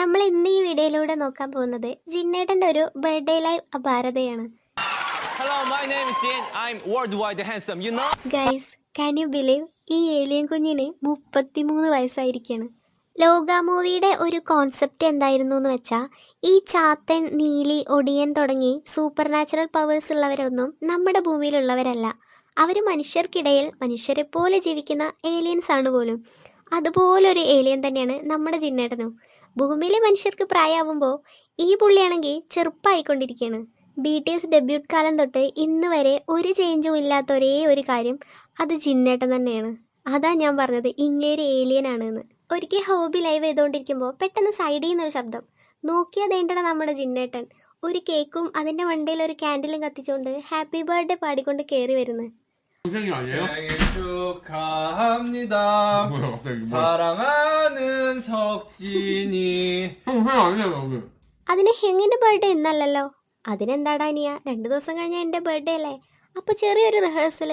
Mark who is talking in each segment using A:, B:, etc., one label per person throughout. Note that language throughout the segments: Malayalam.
A: നമ്മൾ ഇന്ന് ഈ വീഡിയോയിലൂടെ നോക്കാൻ പോകുന്നത് ജിന്നേട്ടന്റെ ഒരു ബർത്ത്ഡേ ലൈവ് അപാരതയാണ്? ഗൈസ് കാൻ യു ബിലീവ് ഈ ഏലിയൻ കുഞ്ഞിന് മുപ്പത്തിമൂന്ന് വയസ്സായിരിക്കാണ്? ലോക മൂവിയുടെ ഒരു കോൺസെപ്റ്റ് എന്തായിരുന്നു എന്ന് വെച്ചാൽ ഈ ചാത്തൻ നീലി ഒടിയൻ തുടങ്ങി സൂപ്പർ നാച്ചുറൽ പവേഴ്സ് ഉള്ളവരൊന്നും നമ്മുടെ ഭൂമിയിലുള്ളവരല്ല. അവർ മനുഷ്യർക്കിടയിൽ മനുഷ്യരെ പോലെ ജീവിക്കുന്ന ഏലിയൻസ് ആണ് പോലും. അതുപോലൊരു ഏലിയൻ തന്നെയാണ് നമ്മുടെ ജിന്നേട്ടനും. ഭൂമിയിലെ മനുഷ്യർക്ക് പ്രായമാവുമ്പോൾ ഈ പുള്ളിയാണെങ്കിൽ ചെറുപ്പമായിക്കൊണ്ടിരിക്കുകയാണ് ബി ടി എസ് ഡെബ്യൂട്ട് കാലം തൊട്ട് ഇന്ന് വരെ ഒരു ചേഞ്ചും ഇല്ലാത്ത ഒരേ ഒരു കാര്യം അത് ജിന്നേട്ടൻ തന്നെയാണ്. അതാ ഞാൻ പറഞ്ഞത് ഇങ്ങേര് ഏലിയൻ ആണെന്ന്. ഒരിക്കൽ ഹോബി ലൈവ് ചെയ്തുകൊണ്ടിരിക്കുമ്പോൾ പെട്ടെന്ന് സൈഡിൽ നിന്നൊരു ശബ്ദം. നോക്കിയാൽ വേണ്ടട നമ്മുടെ ജിന്നേട്ടൻ. ഒരു കേക്കും അതിന്റെ വണ്ടിയിൽ ഒരു ക്യാൻഡിലും കത്തിച്ചുകൊണ്ട് ഹാപ്പി ബർത്ത്ഡേ പാടിക്കൊണ്ട് കയറി വരുന്നു.
B: 동생이 아니에요?
C: 생일 축하합니다.
B: 뭐야 갑자기 뭐야
C: 사랑하는 석진이.
B: 형 회 아니잖아 오늘
A: അതിന് ഹെങ്ങിൻ്റെ ബർത്ത്ഡേ ഇന്നല്ലല്ലോ അതിനെന്താടാ അനിയ രണ്ട് ദിവസം കഴിഞ്ഞ എൻ്റെ ബർത്ത്ഡേ അല്ലേ അപ്പോൾ ചെറിയൊരു റിഹേഴ്സൽ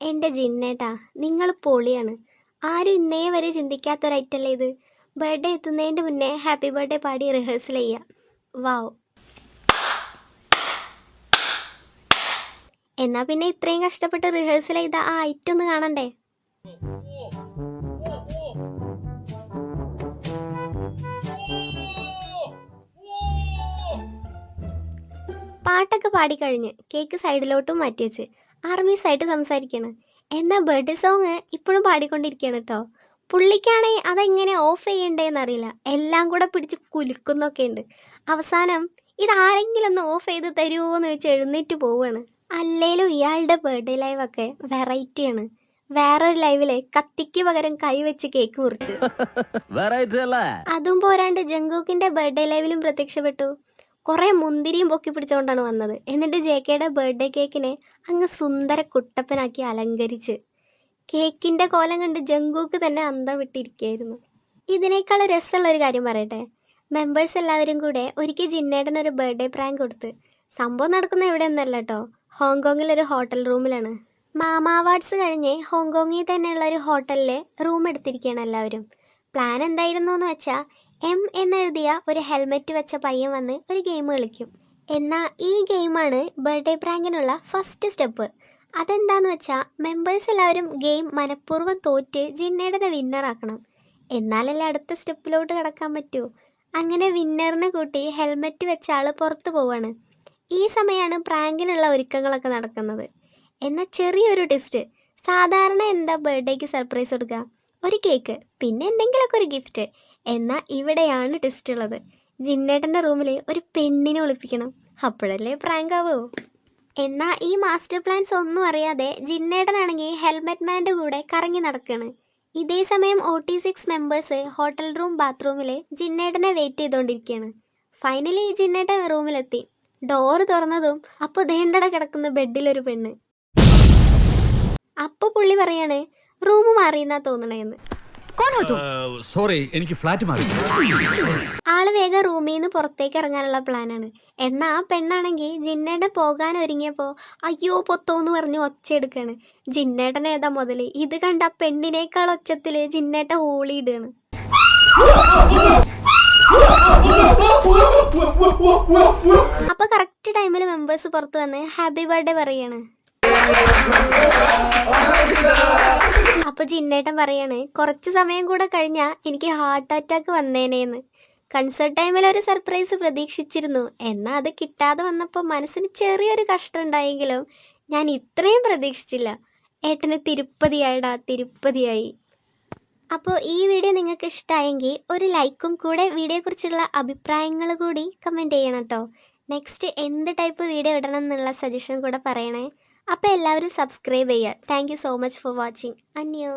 A: എൻ്റെ ജിന്നേട്ടാ നിങ്ങൾ പൊളിയാണ് ആരും ഇന്നേ വരെ ചിന്തിക്കാത്തൊരു ഐറ്റല്ലേ ഇത് ബർത്ത്ഡേ എത്തുന്നതിൻ്റെ മുന്നേ ഹാപ്പി ബർത്ത്ഡേ പാടി റിഹേഴ്സൽ ചെയ്യുക വാവ് എന്നാ പിന്നെ ഇത്രയും കഷ്ടപ്പെട്ട് റിഹേഴ്സൽ ചെയ്ത ആ ഐറ്റം ഒന്ന് കാണണ്ടേ? പാട്ടൊക്കെ പാടിക്കഴിഞ്ഞ് കേക്ക് സൈഡിലോട്ടും മാറ്റി വെച്ച്. ആർമീസ് ആയിട്ട് സംസാരിക്കണം. എന്നാ ബർത്ത്ഡേ സോങ് ഇപ്പോഴും പാടിക്കൊണ്ടിരിക്കുകയാണ് കേട്ടോ പുള്ളിക്കാണെങ്കിൽ അതെങ്ങനെ ഓഫ് ചെയ്യണ്ടേന്ന് അറിയില്ല. എല്ലാം കൂടെ പിടിച്ച് കുലുക്കുന്നൊക്കെ ഉണ്ട് അവസാനം ഇതാരെങ്കിലും ഒന്ന് ഓഫ് ചെയ്ത് തരുമോ എന്ന് വെച്ച് എഴുന്നേറ്റ് പോവുകയാണ് അല്ലേലും ഇയാളുടെ ബർത്ത്ഡേ ലൈവൊക്കെ വെറൈറ്റിയാണ് വേറൊരു ലൈവിൽ കത്തിക്ക് പകരം കൈ വെച്ച് കേക്ക് മുറിച്ചു. അതും പോരാണ്ട് ജങ്കൂക്കിന്റെ ബർത്ത്ഡേ ലൈവിലും പ്രത്യക്ഷപ്പെട്ടു. കുറെ മുന്തിരിയും പൊക്കി പിടിച്ചുകൊണ്ടാണ് വന്നത്. എന്നിട്ട് ജെ കെയുടെ ബർത്ത്ഡേ കേക്കിനെ അങ്ങ് സുന്ദര കുട്ടപ്പനാക്കി അലങ്കരിച്ച്. കേക്കിന്റെ കോലം കണ്ട് ജങ്കൂക്ക് തന്നെ അന്തം വിട്ടിരിക്കുകയായിരുന്നു. ഇതിനേക്കാൾ രസമുള്ള ഒരു കാര്യം പറയട്ടെ. മെമ്പേഴ്സ് എല്ലാവരും കൂടെ ഒരിക്കൽ ജിന്നേട്ടൻ ഒരു ബർത്ത്ഡേ പ്രാങ്ക് കൊടുത്ത് സംഭവം നടക്കുന്ന എവിടെയൊന്നുമല്ല കേട്ടോ. ഹോങ്കോങ്ങിൽ ഒരു ഹോട്ടൽ റൂമിലാണ്. മാമ അവാർഡ്സ് കഴിഞ്ഞ് ഹോങ്കോങ്ങിൽ തന്നെയുള്ള ഒരു ഹോട്ടലിൽ റൂം എടുത്തിരിക്കുകയാണ് എല്ലാവരും. പ്ലാൻ എന്തായിരുന്നു എന്ന് വെച്ചാൽ എം എന്നെഴുതിയ ഒരു ഹെൽമെറ്റ് വെച്ച പയ്യൻ വന്ന് ഒരു ഗെയിം കളിക്കും. എന്നാൽ ഈ ഗെയിമാണ് ബർത്ത്ഡേ പ്രാങ്കിനുള്ള ഫസ്റ്റ് സ്റ്റെപ്പ്. അതെന്താന്ന് വെച്ചാൽ മെമ്പേഴ്സ് എല്ലാവരും ഗെയിം മനഃപൂർവം തോറ്റ് ജിന്നേടനെ വിന്നറാക്കണം എന്നാലല്ലേ അടുത്ത സ്റ്റെപ്പിലോട്ട് കടക്കാൻ പറ്റൂ. അങ്ങനെ വിന്നറിനെ കൂട്ടി ഹെൽമെറ്റ് വെച്ച ആൾ പുറത്തു പോവാണ്. ഈ സമയമാണ് പ്രാങ്കിനുള്ള ഒരുക്കങ്ങളൊക്കെ നടക്കുന്നത്. എന്നാൽ ചെറിയൊരു ടെസ്റ്റ് സാധാരണ എന്താ ബർത്ത്ഡേക്ക് സർപ്രൈസ് കൊടുക്കുക? ഒരു കേക്ക് പിന്നെ എന്തെങ്കിലുമൊക്കെ ഒരു ഗിഫ്റ്റ് എന്നാൽ ഇവിടെയാണ് ടെസ്റ്റ് ഉള്ളത്. ജിന്നേട്ടന്റെ റൂമിൽ ഒരു പെണ്ണിനെ ഒളിപ്പിക്കണം. അപ്പോഴല്ലേ പ്രാങ്ക് ആവോ എന്നാൽ ഈ മാസ്റ്റർ പ്ലാൻസ് ഒന്നും അറിയാതെ ജിന്നേട്ടനാണെങ്കിൽ ഹെൽമെറ്റ് മാന്റെ കൂടെ കറങ്ങി നടക്കുകയാണ് ഇതേ സമയം O T six members hotel room ബാത്റൂമിൽ ജിന്നേട്ടനെ വെയിറ്റ് ചെയ്തുകൊണ്ടിരിക്കുകയാണ്. ഫൈനലി ജിന്നേട്ടൻ റൂമിലെത്തി ഡോറ് തുറന്നതും അപ്പോൾ ദേണ്ടട കിടക്കുന്ന ബെഡിലൊരു പെണ്ണ്. അപ്പോൾ പുള്ളി പറയാണ് റൂം മാറിയെന്നാ തോന്നണേന്ന്.
D: സോറി എനിക്ക് ഫ്ലാറ്റ് മാറി.
A: ആൾ വേഗം റൂമിൽ നിന്ന് പുറത്തേക്ക് ഇറങ്ങാനുള്ള പ്ലാനാണ് എന്നാ ആ പെണ്ണാണെങ്കിൽ ജിന്നേട്ടൻ പോകാൻ ഒരുങ്ങിയപ്പോൾ അയ്യോ പൊത്തോന്ന് പറഞ്ഞ് ഒച്ചയെടുക്കാണ് ജിന്നേട്ടൻ ഏതാ മുതൽ ഇത് കണ്ട പെണ്ണിനേക്കാൾ ഒച്ചത്തിൽ ജിന്നേട്ടൻ ഓളിയിടുകയാണ് അപ്പൊ കറക്റ്റ് ടൈമിൽ മെമ്പേഴ്സ് പുറത്ത് വന്ന് ഹാപ്പി ബർത്ത്ഡേ പറയാണ്. അപ്പൊ ജിന്നേട്ടൻ പറയാണ് കുറച്ച് സമയം കൂടെ കഴിഞ്ഞാ എനിക്ക് ഹാർട്ട് അറ്റാക്ക് വന്നേനേന്ന്. കൺസേർട്ട് ടൈമിൽ ഒരു സർപ്രൈസ് പ്രതീക്ഷിച്ചിരുന്നു. എന്നാ അത് കിട്ടാതെ വന്നപ്പോൾ മനസ്സിന് ചെറിയൊരു കഷ്ടം ഉണ്ടായെങ്കിലും ഞാൻ ഇത്രയും പ്രതീക്ഷിച്ചില്ല. ഏട്ടന് തിരുപ്പതിയായിടാ തിരുപ്പതിയായി. അപ്പോൾ ഈ വീഡിയോ നിങ്ങൾക്ക് ഇഷ്ടമായെങ്കിൽ ഒരു ലൈക്കും കൂടെ വീഡിയോയെക്കുറിച്ചുള്ള അഭിപ്രായങ്ങൾ കൂടി കമന്റ് ചെയ്യണം കേട്ടോ നെക്സ്റ്റ് എന്ത് ടൈപ്പ് വീഡിയോ ഇടണം എന്നുള്ള സജഷൻ കൂടെ പറയണേ. അപ്പോൾ എല്ലാവരും സബ്സ്ക്രൈബ് ചെയ്യുക. Thank so much for watching അന്യോ.